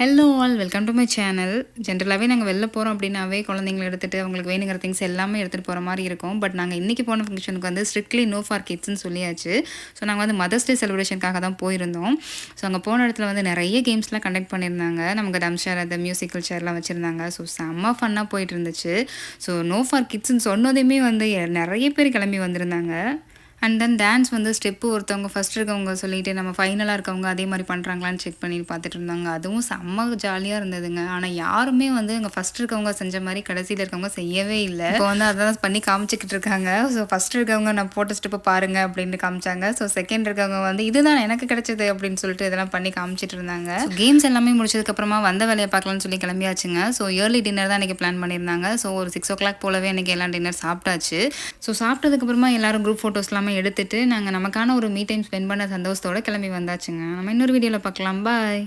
Hello all welcome to my channel ஜென்ரலாகவே நாங்கள் வெளில போகிறோம் அப்படின்னாவே குழந்தைங்களை எடுத்துகிட்டு அவங்களுக்கு வேணுங்கிற திங்ஸ் எல்லாமே எடுத்துகிட்டு போகிற மாதிரி இருக்கும். பட் நாங்கள் இன்றைக்கி போன ஃபங்க்ஷனுக்கு வந்து ஸ்ட்ரிக்ட்லி நோ ஃபார் கிட்ஸ்னு சொல்லியாச்சு. ஸோ நாங்கள் வந்து மதர்ஸ் டே செலிப்ரேஷனுக்காக தான் போயிருந்தோம். ஸோ அங்கே போன இடத்துல வந்து நிறைய கேம்ஸ்லாம் கண்டக்ட் பண்ணியிருந்தாங்க. நமக்கு டம்ஷர் அந்த மியூசிக்கல் சேர்லாம் வச்சுருந்தாங்க. ஸோ செம்ம ஃபன்னாக போயிட்டு இருந்துச்சு. ஸோ நோ ஃபார் கிட்ஸ்ன்னு சொன்னதையுமே வந்து நிறைய பேர் கிளம்பி வந்திருந்தாங்க. அண்ட் தென் டான்ஸ் வந்து ஸ்டெப்பு ஒருத்தவங்க ஃபஸ்ட் இருக்கவங்க சொல்லிட்டு நம்ம ஃபைனலாக இருக்கவங்க அதே மாதிரி பண்ணுறாங்களான்னு செக் பண்ணி பார்த்துட்டு இருந்தாங்க. அதுவும் செம்ம ஜாலியாக இருந்ததுங்க. ஆனால் யாருமே வந்து அங்கே ஃபஸ்ட் இருக்கவங்க செஞ்ச மாதிரி கடைசியில் இருக்கவங்க செய்யவே இல்லை. இப்போ வந்து அதான் பண்ணி காமிச்சிக்கிட்டு இருக்காங்க. ஸோ ஃபஸ்ட் இருக்கவங்க நான் போட்ட ஸ்டெப்பை பாருங்க அப்படின்னு காமிச்சாங்க. ஸோ செகண்ட் இருக்கவங்க வந்து இதுதான் எனக்கு கிடைச்சது அப்படின்னு சொல்லிட்டு இதெல்லாம் பண்ணி காமிச்சிட்டு இருந்தாங்க. கேம்ஸ் எல்லாமே முடிச்சதுக்கப்புறமா வந்த வேலையை பார்க்கலாம்னு சொல்லி கிளம்பியாச்சுங்க. ஸோ ஏர்லி டின்னர் தான் இன்றைக்கி பிளான் பண்ணியிருந்தாங்க. ஸோ ஒரு சிக்ஸ் ஓ கிளாக் போலவே இன்றைக்கி எல்லாம் டின்னர் சாப்பிட்டாச்சு. ஸோ சாப்பிட்டதுக்கப்புறமா எல்லாரும் குரூப் ஃபோட்டோஸ் எல்லாமே எடுத்துட்டு நாங்கள் நமக்கான ஒரு மீ டைம் ஸ்பெண்ட் பண்ண சந்தோஷத்தோட கிளம்பி வந்தாச்சுங்க. நம்ம இன்னொரு வீடியோவில் பார்க்கலாம். பாய்